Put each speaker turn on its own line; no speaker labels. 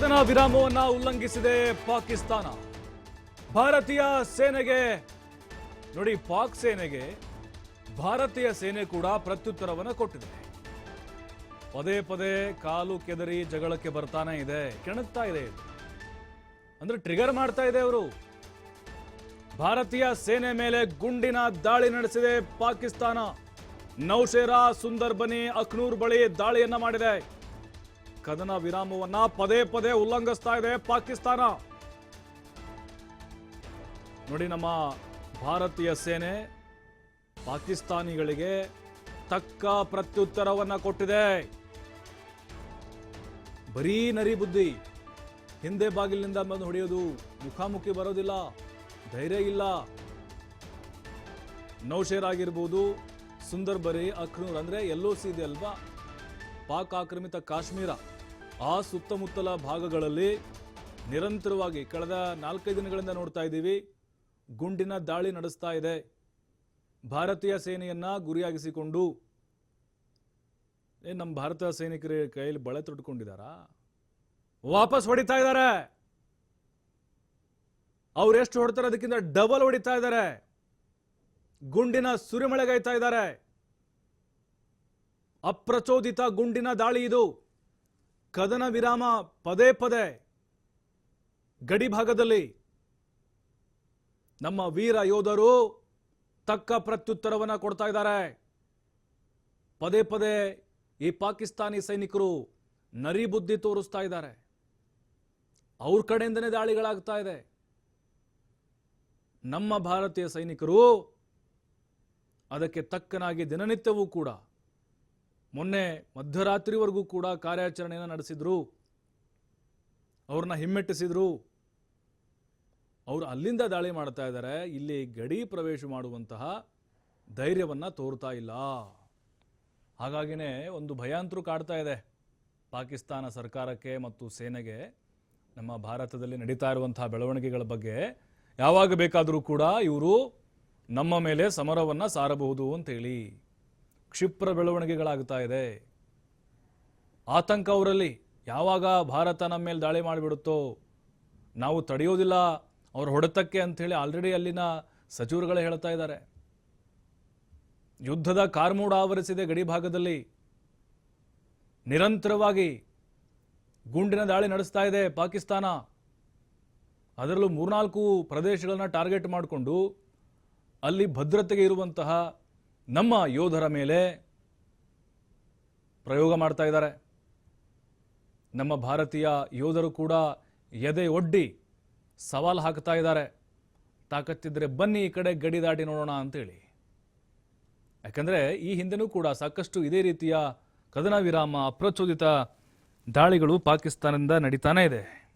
ಕದನ ವಿರಾಮವನ್ನು ಉಲ್ಲಂಘಿಸಿದೆ ಪಾಕಿಸ್ತಾನ. ಭಾರತೀಯ ಸೇನೆಗೆ, ನೋಡಿ, ಪಾಕ್ ಸೇನೆಗೆ ಭಾರತೀಯ ಸೇನೆ ಕೂಡ ಪ್ರತ್ಯುತ್ತರವನ್ನು ಕೊಟ್ಟಿದೆ. ಪದೇ ಪದೇ ಕಾಲು ಕೆದರಿ ಜಗಳಕ್ಕೆ ಬರ್ತಾನೆ ಇದೆ, ಕೆಣಕ್ತಾ ಇದೆ ಅಂದ್ರೆ ಟ್ರಿಗರ್ ಮಾಡ್ತಾ ಇದೆ ಅವರು. ಭಾರತೀಯ ಸೇನೆ ಮೇಲೆ ಗುಂಡಿನ ದಾಳಿ ನಡೆಸಿದೆ ಪಾಕಿಸ್ತಾನ. ನೌಶೇರಾ ಸುಂದರ್ಬನಿ ಅಖ್ನೂರ್ ಬಳಿ ದಾಳಿಯನ್ನ ಮಾಡಿದೆ. ಕದನ ವಿರಾಮವನ್ನ ಪದೇ ಪದೇ ಉಲ್ಲಂಘಿಸ್ತಾ ಇದೆ ಪಾಕಿಸ್ತಾನ. ನೋಡಿ ನಮ್ಮ ಭಾರತೀಯ ಸೇನೆ ಪಾಕಿಸ್ತಾನಿಗಳಿಗೆ ತಕ್ಕ ಪ್ರತ್ಯುತ್ತರವನ್ನ ಕೊಟ್ಟಿದೆ. ಬರೀ ನರಿ ಬುದ್ಧಿ, ಹಿಂದೆ ಬಾಗಿಲಿನಿಂದ ಬಂದು ಹೊಡೆಯೋದು ಮುಖಾಮುಖಿ ಬರೋದಿಲ್ಲ, ಧೈರ್ಯ ಇಲ್ಲ. ನೌಶೇರ್ ಆಗಿರ್ಬೋದು ಸುಂದರ್ ಬರಿ ಅಖ್ನೂರ್ ಅಂದ್ರೆ ಎಲ್ಲೋ ಸಿ ಇದೆ ಅಲ್ವಾ? ಪಾಕ್ ಆಕ್ರಮಿತ ಕಾಶ್ಮೀರ. ಆ ಸುತ್ತಮುತ್ತಲ ಭಾಗಗಳಲ್ಲಿ ನಿರಂತರವಾಗಿ ಕಳೆದ ನಾಲ್ಕೈದು ದಿನಗಳಿಂದ ನೋಡ್ತಾ ಇದ್ದೀವಿ. ಗುಂಡಿನ ದಾಳಿ ನಡೆಸ್ತಾ ಇದೆ. ಭಾರತೀಯ ಸೇನೆಯನ್ನ ಗುರಿಯಾಗಿಸಿಕೊಂಡು ಏ ನಮ್ಮ ಭಾರತ ಸೈನಿಕರ ಕೈಯಲ್ಲಿ ಬಳೆ ತೊಟ್ಕೊಂಡಿದ್ದಾರಾ ವಾಪಸ್ ಹೊಡಿತಾ ಇದ್ದಾರೆ ಅವ್ರು ಎಷ್ಟು ಹೊಡ್ತಾರೆ ಅದಕ್ಕಿಂತ ಡಬಲ್ ಹೊಡಿತಾ ಇದ್ದಾರೆ ಗುಂಡಿನ ಸುರಿಮಳೆಗೈತಾ ಇದ್ದಾರೆ ಅಪ್ರಚೋದಿತ ಗುಂಡಿನ ದಾಳಿ ಇದು. ಕದನ ವಿರಾಮ ಪದೇ ಪದೇ ಗಡಿ ಭಾಗದಲ್ಲಿ ನಮ್ಮ ವೀರ ಯೋಧರು ತಕ್ಕ ಪ್ರತ್ಯುತ್ತರವನ್ನು ಕೊಡ್ತಾ ಇದ್ದಾರೆ. ಪದೇ ಪದೇ ಈ ಪಾಕಿಸ್ತಾನಿ ಸೈನಿಕರು ನರಿ ಬುದ್ಧಿ ತೋರಿಸ್ತಾ ಇದ್ದಾರೆ. ಅವ್ರ ಕಡೆಯಿಂದನೇ ದಾಳಿಗಳಾಗ್ತಾ ಇದೆ. ನಮ್ಮ ಭಾರತೀಯ ಸೈನಿಕರು ಅದಕ್ಕೆ ತಕ್ಕನಾಗಿ ದಿನನಿತ್ಯವೂ ಕೂಡ ಮೊನ್ನೆ ಮಧ್ಯರಾತ್ರಿವರೆಗೂ ಕೂಡ ಕಾರ್ಯಾಚರಣೆಯನ್ನು ನಡೆಸಿದ್ರು. ಅವ್ರನ್ನ ಹಿಮ್ಮೆಟ್ಟಿಸಿದ್ರು. ಅವರು ಅಲ್ಲಿಂದ ದಾಳಿ ಮಾಡ್ತಾ ಇದ್ದಾರೆ. ಇಲ್ಲಿ ಗಡಿ ಪ್ರವೇಶ ಮಾಡುವಂತಹ ಧೈರ್ಯವನ್ನ ತೋರ್ತಾ ಇಲ್ಲ. ಹಾಗಾಗಿನೇ ಒಂದು ಭಯಾಂತರು ಕಾಡ್ತಾ ಇದೆ. ಪಾಕಿಸ್ತಾನ ಸರ್ಕಾರಕ್ಕೆ ಮತ್ತು ಸೇನೆಗೆ ನಮ್ಮ ಭಾರತದಲ್ಲಿ ನಡೀತಾ ಇರುವಂತಹ ಬೆಳವಣಿಗೆಗಳ ಬಗ್ಗೆ ಯಾವಾಗ ಬೇಕಾದರೂ ಕೂಡ ಇವರು ನಮ್ಮ ಮೇಲೆ ಸಮರವನ್ನ ಸಾರಬಹುದು ಅಂತೇಳಿ. ಕ್ಷಿಪ್ರ ಬೆಳವಣಿಗೆಗಳಾಗ್ತಾ ಇದೆ. ಆತಂಕ ಅವರಲ್ಲಿ ಯಾವಾಗ ಭಾರತ ನಮ್ಮ ಮೇಲೆ ದಾಳಿ ಮಾಡಿಬಿಡುತ್ತೋ, ನಾವು ತಡೆಯೋದಿಲ್ಲ ಅವ್ರ ಹೊಡೆತಕ್ಕೆ ಅಂಥೇಳಿ ಆಲ್ರೆಡಿ ಅಲ್ಲಿನ ಸಚಿವರುಗಳೇ ಹೇಳ್ತಾ ಇದ್ದಾರೆ. ಯುದ್ಧದ ಕಾರ್ಮೂಡ ಆವರಿಸಿದೆ ಗಡಿ ಭಾಗದಲ್ಲಿ ನಿರಂತರವಾಗಿ ಗುಂಡಿನ ದಾಳಿ ನಡೆಸ್ತಾ ಇದೆ ಪಾಕಿಸ್ತಾನ. ಅದರಲ್ಲೂ ಮೂರ್ನಾಲ್ಕು ಪ್ರದೇಶಗಳನ್ನು ಟಾರ್ಗೆಟ್ ಮಾಡಿಕೊಂಡು ಅಲ್ಲಿ ಭದ್ರತೆಗೆ ಇರುವಂತಹ ನಮ್ಮ ಯೋಧರ ಮೇಲೆ ಪ್ರಯೋಗ ಮಾಡ್ತಾ ಇದ್ದಾರೆ. ನಮ್ಮ ಭಾರತೀಯ ಯೋಧರು ಕೂಡ ಎದೆ ಒಡ್ಡಿ ಸವಾಲು ಹಾಕ್ತಾ ಇದ್ದಾರೆ. ತಾಕತ್ತಿದ್ರೆ ಬನ್ನಿ ಈ ಕಡೆ ಗಡಿ ದಾಟಿ ನೋಡೋಣ ಅಂತೇಳಿ. ಯಾಕಂದ್ರೆ ಈ ಹಿಂದೆನೂ ಕೂಡ ಸಾಕಷ್ಟು ಇದೇ ರೀತಿಯ ಕದನ ವಿರಾಮ ಅಪ್ರಚೋದಿತ ದಾಳಿಗಳು ಪಾಕಿಸ್ತಾನದಿಂದ ನಡೀತಾನೇ ಇದೆ.